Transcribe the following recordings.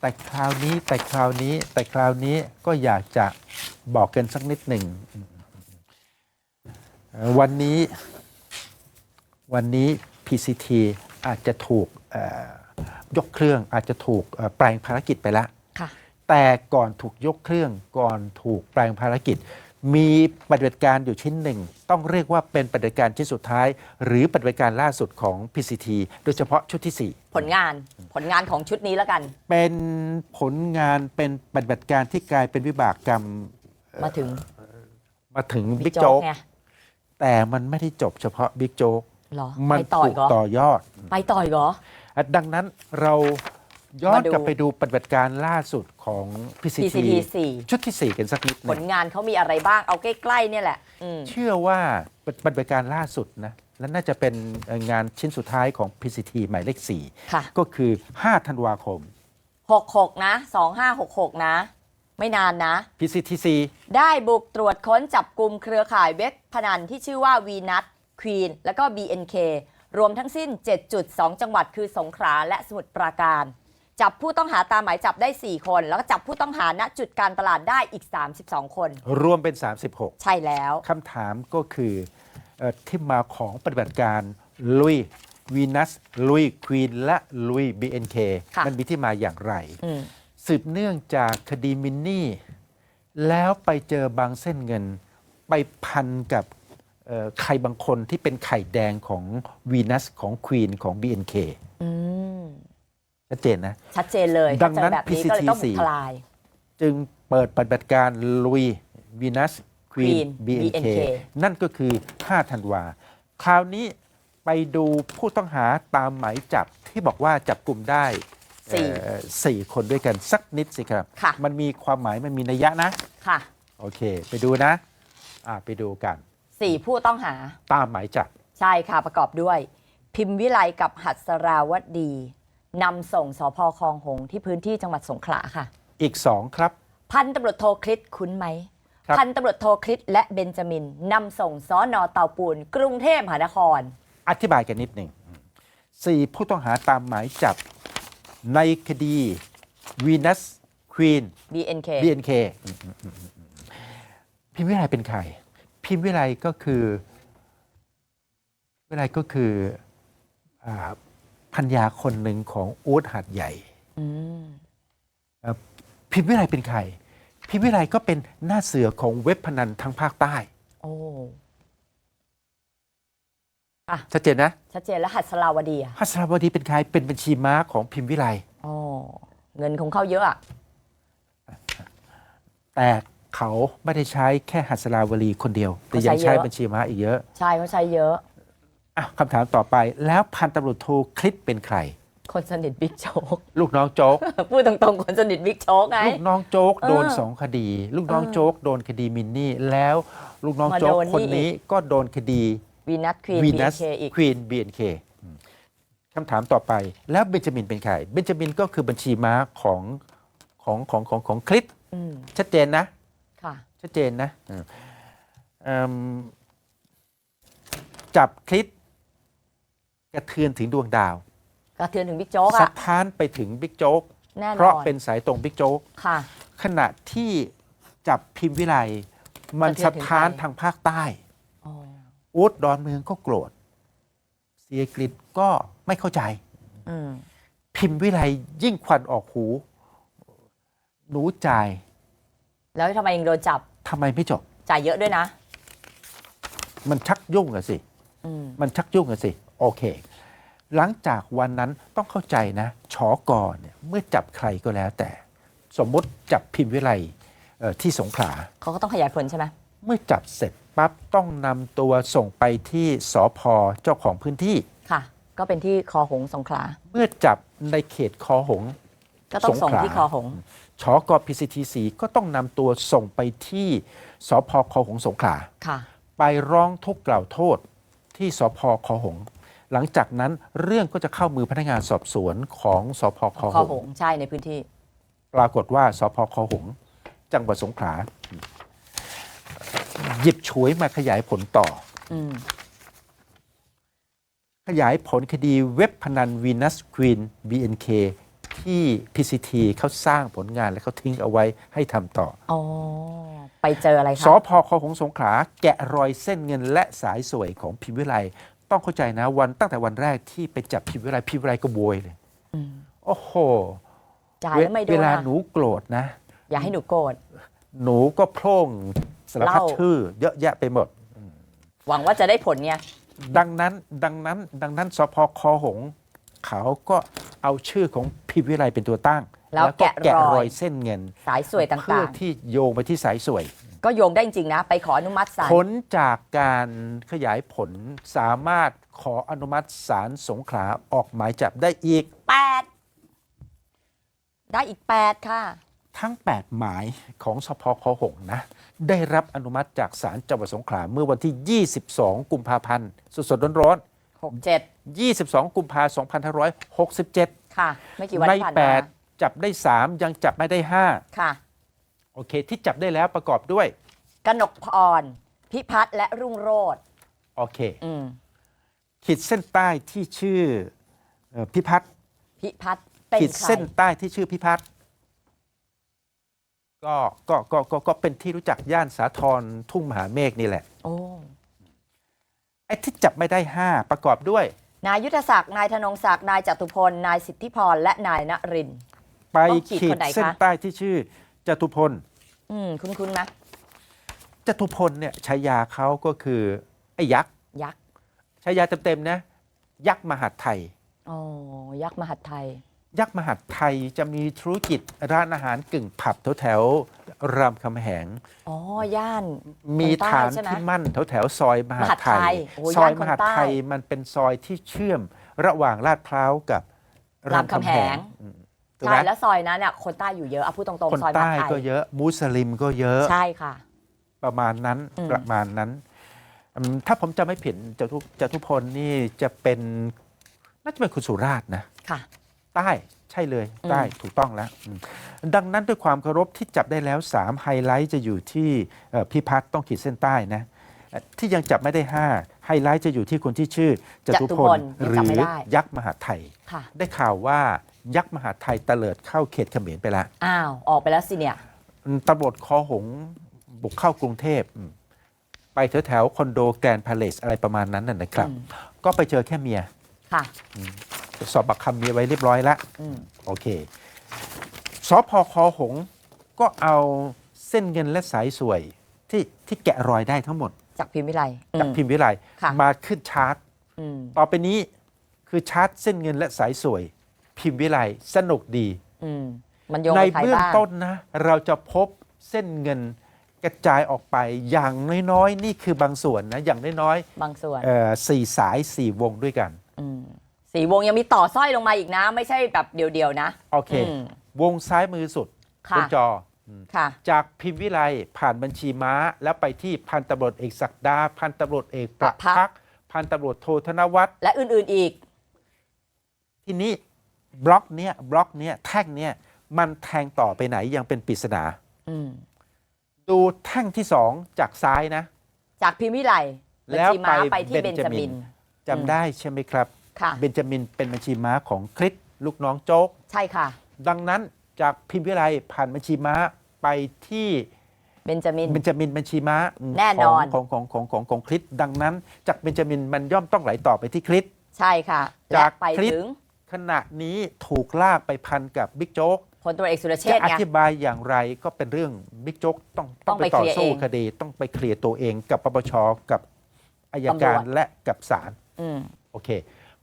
แต่คราวนี้แต่คราวนี้แต่คราวนี้ก็อยากจะบอกกันสักนิดหนึ่งเอ่อวันนี้วันนี้ PCT อาจจะถูกเอ่อยกเครื่องอาจจะถูกเอ่อแปลงภารกิจไปแล้วค่ะแต่ก่อนถูกยกเครื่องก่อนถูกแปลงภารกิจ มีปฏิบัติการอยู่ชิ้นหนึ่ง ต้องเรียกว่าเป็นปฏิบัติการชิ้นสุดท้าย หรือปฏิบัติการล่าสุดของ PCT โดยเฉพาะชุดที่ 4 ผลงานผลงานของชุดนี้แล้วกัน เป็นผลงานเป็นปฏิบัติการที่กลายเป็นวิบากกรรมมาถึงมาถึงบิ๊บิ๊กกโจ๊โจ๊กกไงแต่มันไม่ได้จบเฉพาะบิ๊กโจ๊กเหรอมัไปต่อถูอีกกเหรอต่อยอด ไปต่ออีกเหรออะดังนั้นเรา ย้อนมาดูกลับไปดูปฏิบัติการล่าสุดของ PCT, PCT ชุดที่ 4 กันสักนิดหผนึลงงานเขามีอะไรบ้างเอาใกล้ๆเนี่ยแหละอืมเชื่อว่าปฏิบัติการล่าสุดนะและน่าจะเป็นเอ่องานชิ้นสุดท้ายของ PCT หมายเลขค่ะ4ก็คือ 5 ธันวาคม 66 นะ 2566 นะ ไม่นานนะ PCTC ได้บุกตรวจค้นจับกลุ่มเครือข่ายเว็บพนันที่ชื่อว่าวีนัทควีนแล้วก็ BNK รวมทั้งสิ้น 7.2 จังหวัดคือสงขลาและสมุทรปราการ จับผู้ต้องหาตามหมายจับได้ 4 คน แล้วก็จับผู้ต้องหาณจุดการตลาดได้อีก 32 คน รวมเป็น 36 ใช่แล้ว คำถามก็คือเอ่อที่มาของปฏิบัติการลุยวีนัสลุยควีนและลุย BNK ค่ะ มันมีที่มาอย่างไร อืมสืบเนื่องจากคดีมินนี่ แล้วไปเจอบางเส้นเงิน ไปพันกับเอ่อใครบางคนที่เป็นไข่แดงของวีนัสของควีนของ BNK อืม ชัดเจนนะ ชัดเจนเลยดัถ้างเจนั้อนแบบนี้ก็เลยต้อง PCT บุกทลาย จึงเปิดปฏิบัติการลุยวีนัสควีน Queen BNK BNK นั่นก็คือ 5 ธันวา คราวนี้ไปดูผู้ต้องหาตามหมายจับที่บอกว่าจับกลุ่มได้สี่เอ่อสี่คนด้วยกันสักนิดสิครับ ค่ะ มันมีความหมายมันมีนัยยะนะ ค่ะโอเค ไปดูนะ อ่าไปดูกัน สี่ผู้ต้องหา ตามหมายจับ ใช่ค่ะประกอบด้วย พิมพ์วิไลกับหัสราวดี นำส่งสพคลองหงส์ที่พื้นที่จังหวัดสงขลาค่ะ อีกสองครับ พันตำรวจโทคริสคุ้นไหมครับ พันตำรวจโทคริสและเบนจามินนำส่งสอนอเตาปูน กรุงเทพมหานคร อธิบายกันนิดหนึ่งสี่ผู้ต้องหาตามหมายจับในคดีวีนัสควีน BNK BNK อืมอืมอืมอืมพิมพ์วิไลเป็นใคร พิมพ์วิไลก็คือ วิไลก็คืออา พัญญาคนหนึ่งของอู๊ดหัดใหญ่อืมเอ่อพิมพ์วิไลเป็นใคร พิมพ์วิไลก็เป็นหน้าเสือของเว็บพนันทั้งภาคใต้โอ้ชัดเจนนะ ชัดเจนแล้วหัสราวดีอะฮัสราบดีเป็นใครเป็นบัญชีม้าของพิมพ์วิไลโอ้เงินคงเข้าเยอะอะแต่เขาไม่ได้ใช้แค่หัสราวลีคนเดียว แต่ยังใช้บัญชีม้าอีกเยอะ ใช่เขาใช้เยอะ อะคำถามต่อไปแล้วพันตำรวจโทคลิปเป็นใคร คนสนิทบิ๊กโจ๊ก ลูกน้องโจ๊ก พูดตรงๆ คนสนิทบิ๊กโจ๊กไง ลูกน้องโจ๊กเออโดนสองคดี ลูกน้องเออโจ๊กโดนคดีมินนี่ แล้วลูกน้องมาโจ๊กโดนนี่ คนนี้ก็โดนคดีวีนัทควีนวีบีนัสเคอีก ควีนบีเอ็นเคคำถามต่อไป แล้วเบนจามินเป็นใครเบนจามินก็คือบัญชีม้าของของของของของคลิปอืมชัดเจนนะ ค่ะ ชัดเจนนะอืมเอิ่มจับคลิป กระเทือนถึงดวงดาวกระเทือนถึงบิ๊กโจ๊กสะอะท้านไปถึงบิ๊กโจ๊กแน่นอนเพราะเป็นสายตรงบิ๊กโจ๊กค่ะ ขณะที่จับพิมพ์วิไลมันสะเทือนถึงสะท้านใครทางภาคใต้อ๋ออูดดอนเมืองก็โกรธเสียกฤษก็ไม่เข้าใจ อืมพิมพ์วิไลยิ่งควันออกหู หนูจ่ายแล้วทำไมยังโดนจับทำไมไม่จบ จ่ายเยอะด้วยนะ มันชักยุ่งอะสิ อืมมันชักยุ่งอะสิ โอเค หลังจากวันนั้นต้องเข้าใจนะชอกอเนี่ยเมื่อจับใครก็แล้วแต่ สมมติจับพิมพ์วิไลเอ่อที่สงขลาเขาก็ต้องขยายผลใช่ไหมเมื่อจับเสร็จปั๊บต้องนำตัวส่งไปที่สอพเจ้าของพื้นที่ค่ะ ก็เป็นที่คอหงสงขลาเมื่อจับในเขตคอหงก็ต้องส่งสงขลาที่คอหงชอกพีซีทีสีก็ต้องนำตัวส่งไปที่สพคอหงสงขลาค่ะไปร้องทุกข์กล่าวโทษที่สพคอหง หลังจากนั้นเรื่องก็จะเข้ามือพนักงานสอบสวนของสพคอคอหหงงใช่ในพื้นที่ ปรากฏว่าสพคอหงจังหวัดสงขลาหยิบฉวยมาขยายผลต่อ อืม ขยายผลคดีเว็บพนันวีนัสควีน BNK ที่ PCT เขาสร้างผลงานและเขาทิ้งเอาไว้ให้ทำต่อ อ๋อ ไปเจออะไรคะสพคหงสงขลาแกะรอยเส้นเงินและสายสวยของพิมพ์วิไล ต้องเข้าใจนะวันตั้งแต่วันแรกที่ไปจับพิมพ์วิไลพิมพ์วิไลก็โวยเลยอืมโอ้โหจ่ายแล้วไม่โดเวนลาอะหนูโกรธนะ อย่าให้หนูโกรธหนูก็โพร่งสารพัดเล่าชื่อ เยอะแยะไปหมด หวังว่าจะได้ผลไงดังนั้นดังนั้นดังนั้นสพคหง เขาก็เอาชื่อของพิมพ์วิไลเป็นตัวตั้ง แล้วก็แกะรอยรอยเส้นเงิน สายสวยเพื่ต่าองที่โยงไปที่สายสวยๆ ก็โยงได้จริงๆนะ ไปขออนุมัติศาลผลจากการขยายผลสามารถขออนุมัติศาลสงขลาออกหมายจับได้อีก แปดได้อีกแปดค่ะ ทั้ง 8 หมายของสพคหงนะ ได้รับอนุมัติจากศาลจังหวัดสงขลาเมื่อวันที่ 22 กุมภาพันธ์สดๆร้อนหกเจ็ดๆ22 กุมภาพันธ์2567 ค่ะ ไม่กี่วันในที่ผ่านมา8 จับได้ 3 ยังจับไม่ได้ ค่ะ5 โอเค ที่จับได้แล้วประกอบด้วย กนกพร พิพัฒน์และรุ่งโรจน์โอเค อืมขีดเส้นใต้ที่ชื่อเอ่อพิพัฒน์พิพัฒน์เป็นขีดใครเส้นใต้ที่ชื่อพิพัฒน์ก็ก็ก็ก็ก็เป็นที่รู้จักย่านสาทรทุ่งมหาเมฆนี่แหละโอ้ไอ้ที่จับไม่ได้5ประกอบด้วย นายยุทธศักดิ์นายธนงศักดิ์นายจตุพลนายสิทธิพรและนายณรินทร์ ไปต้องขีดขีคดนไหนคะ เส้นใต้ที่ชื่อ จตุพลอืมคุ้นๆไหมจตุพลเนี่ยฉายาเขาก็คือไอ้ยักษ์ยักษ์ฉายาเต็มๆนะ ยักษ์มหาดไทยอ๋อยักษ์มหัดไทย ยักษ์มหาดไทยจะมีธุรกิจร้านอาหารกึ่งผับแถวแถวๆรามคำแหงอ๋อย่าน มีคนใต้ฐานใช่ไหมที่มั่นแถวแถวๆซอยมหาดไทมหาดไทยยโอ้ซอยย่านคนมหาดไทยใต้มันเป็นซอยที่เชื่อมระหว่างลาดพร้าวกับรามคำแหง รามคำแหงอืมถูกใช่ไหมแล้วซอยนั้นเนี่ยคนใต้อยู่เยอะเอาพูดตรงคนๆซอยมหาใต้ดไทยก็เยอะ มุสลิมก็เยอะ ใช่ค่ะ ประมาณนั้นอืม ประมาณนั้นอืมถ้าผมจะไม่ผิดจตุจตุพลนี่จะเป็นน่าจะเป็นคนสุราษฎร์นะ ค่ะ ใต้ใช่เลยอืม ใต้ถูกต้องแล้วอืมดังนั้นด้วยความเคารพที่จับได้แล้ว 3 ไฮไลท์จะอยู่ที่เอ่อพี่พัฒน์ต้องขีดเส้นใต้นะเอ่อที่ยังจับไม่ได้ 5 ไฮไลท์จะอยู่ที่คนที่ชื่อจตุพลจตุพลยังหรืจับไม่อได้ ยักษ์มหาดไทย ค่ะ ได้ข่าวว่า ยักษ์มหาดไทยเตลิดเข้าเขตเขมรไปแล้วอ้าวออกไปแล้วสิเนี่ยอืมตำรวจคอหงบุกเข้ากรุงเทพอืมไปแถวแถวๆคอนโดแกรนด์พาเลสอะไรประมาณนั้นน่ะนะครับอืมก็ไปเจอแค่เมียค่ะสอบปากคำเมียไว้เรียบร้อยแล้วอืมโอเคสพคหงก็เอาเส้นเงินและสายสวยที่ที่แกะรอยได้ทั้งหมด จากพิมพ์วิไลอืจากมพิมพ์วิไลค่ะมาขึ้นชาร์ตอืมต่อไปนี้คือชาร์ตเส้นเงินและสายสวย พิมพ์วิไลสนุกดี อืมมันโยงในไปใครเบื้องบ้างต้นนะ เราจะพบเส้นเงินกระจายออกไปอย่างน้อยๆ นี่คือบางส่วนนะ อย่างน้อยบางส่วน ๆเอ่อสี่สายสี่วงด้วยกัน อืมสีวงยังมีต่อสร้อยลงมาอีกนะ ไม่ใช่แบบเดียวๆนะ โอเค อืม วงซ้ายมือสุดค่ะบนจอค่ะ จากพิมพ์วิไลผ่านบัญชีม้า แล้วไปที่พันตำรวจเอกศักดา พันตำรวจเอกประประพัพักกษ์ พันตำรวจโทธนวัฒน์และอื่นๆอีก ทีนี้ บล็อกเนี้ยบล็อกเนี้ยแท่งเนี้ยมันแทงต่อไปไหนยังเป็นปริศนา อืมดูแท่งที่สองจากซ้ายนะ จากพิมพ์วิไลบัญแล้วชีม้าไปไปที่เบนจามินจำได้ใช่ไหมครับ ค่ะ เบนจามินเป็นบัญชีม้าของคริสลูกน้องโจ๊ก ใช่ค่ะ ดังนั้นจากพิมพ์วิไลผ่านบัญชีม้าไปที่เบนจามิน เบนจามินบัญชีม้าแน่นอน ของของของของของคริสดังนั้น จากเบนจามินมันย่อมต้องไหลต่อไปที่คริส ใช่ค่ะและจากไปคลิป ถึง ขณะนี้ถูกลากไปพันกับบิ๊กโจ๊กพลตำรวจเอกสุรเชจะษฐ์อไง ธิบายอย่างไรก็เป็นเรื่องบิ๊กโจ๊กต้องต้องไปต่อเคลียร์สู้เองคดีต้องไปเคลียร์ตัวเองกับปปชกับอายการตำรวจ และกับศาลอืม โอเค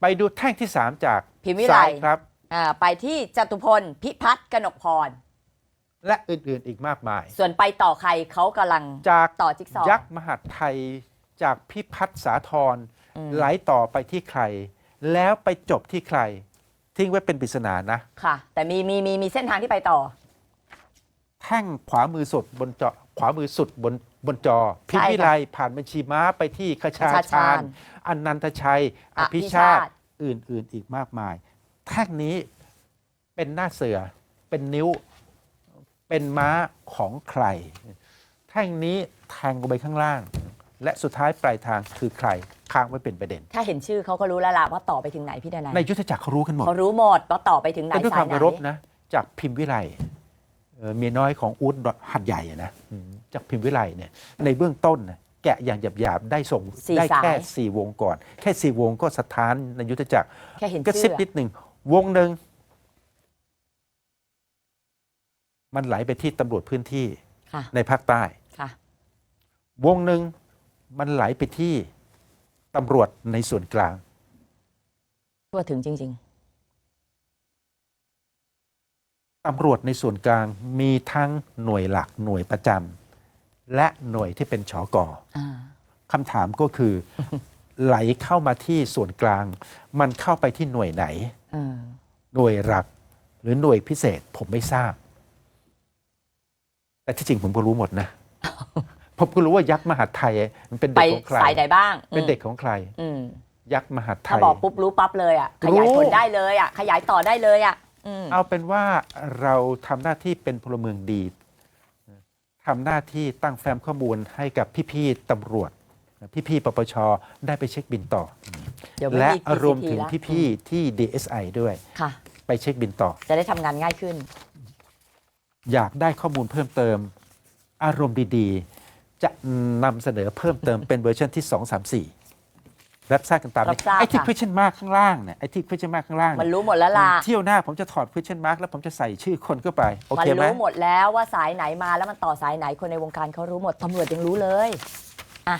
ไปดูแท่งที่ 3 จากพิมพ์วิไล ซ้ายครับ อ่าไปที่จตุพลพิพัฒน์กนกพร และอื่นๆอีกมากมาย ส่วนไปต่อใครเขากำลัง จากต่อจิ๊กซอว์ยักษ์มหาดไทยจากพิพัฒน์สาธรอืม ไหลต่อไปที่ใคร แล้วไปจบที่ใคร ทิ้งไว้เป็นปริศนานะ ค่ะ แต่มีมีมีมีเส้นทางที่ไปต่อ แท่งขวามือสุดบนจอขวามือสุดบนบนจอ พิมใช่พิค่ะไลผ่านบัญชีม้าไปที่คชาคชาชาชาญญ อนันทชัยออภิภิชาชาติติ อื่น ๆ อีกมากมาย แท่งนี้เป็นหน้าเสือ เป็นนิ้ว เป็นม้าของใคร แท่งนี้แทงลงไปข้างล่าง และสุดท้ายปลายทางคือใคร ค้างไว้เป็นประเด็น ถ้าเห็นชื่อเขาก็รู้แล้วล่ะว่าต่อไปถึงไหนพี่ดนายในยุทธจักรเขารู้กันหมดเขารู้หมดว่าต่อไปถึงไหนแต่ด้วยคามสายวไหเคนารพนะ จากพิมพ์วิไลเอ่อเมียน้อยของอู๊ดหัดใหญ่อะนะอืมจากพิมพ์วิไลเนี่ยในเบื้องต้นนะแกะอย่างหยาบๆได้ส่งสี่ได้แค่สายสี่วงก่อน แค่สี่วงก็สถานในยุทธจักร แค่เห็นก็ชื่ซิบอนิดหนึ่งวงหนึ่งมันไหลไปที่ตำรวจพื้นที่ค่ะในภาคใต้ ค่ะ วงหนึ่งมันไหลไปที่ ตำรวจในส่วนกลาง ทั่วถึงจริงตำรวจในส่วนกลางมีทั้งหน่วยหลักหน่วยประจำและหน่วยที่เป็นชอกอๆอ่าคำถามก็คือ ไหลเข้ามาที่ส่วนกลาง มันเข้าไปที่หน่วยไหน เออหน่วยหลักหรือหน่วยพิเศษผมไม่ทราบ แต่ที่จริงผมก็รู้หมดนะ ผมก็รู้ว่ายักษ์มหาดไทยมันเป็นไปเด็กของใคร สายไหนบ้างเป็นเด็กของใคร อืมยักษ์มหาดไทถ้าย บอกปุ๊บรู้ปั๊บเลยอะขยายรู้ ผลได้เลยอะขยายต่อได้เลยอะอืมเอาเป็นว่าเราทำหน้าที่เป็นพลเมืองดีทำหน้าที่ตั้งแฟ้มข้อมูลให้กับพี่ๆตำรวจ พี่ๆปปชได้ไปเช็คบินต่อ เดี๋ยวไม่และมี PCT รวมถึงแล้วพี่ ๆ ที่ DSI ด้วยค่ะ ไปเช็คบินต่อ จะได้ทำงานง่ายขึ้น อยากได้ข้อมูลเพิ่มเติม อารมณ์ดีๆ จะนำเสนอเพิ่มเติมเป็นเวอร์ชันที่ 2 3 4 รับทราบกันตามรับทราบไอ้ที่ ค่ะ question mark ข้างล่างเนี่ยไอ้ที่ question mark ข้างล่างมันเนี่ยรู้หมดแล้วล่ะ เที่ยวหน้าผมจะถอด question mark แล้วผมจะใส่ชื่อคนเข้าไป โอมันเคไหมรู้หมดแล้วว่าสายไหนมาแล้วมันต่อสายไหนคนในวงการเขารู้หมดตำรวจยังรู้เลยอะ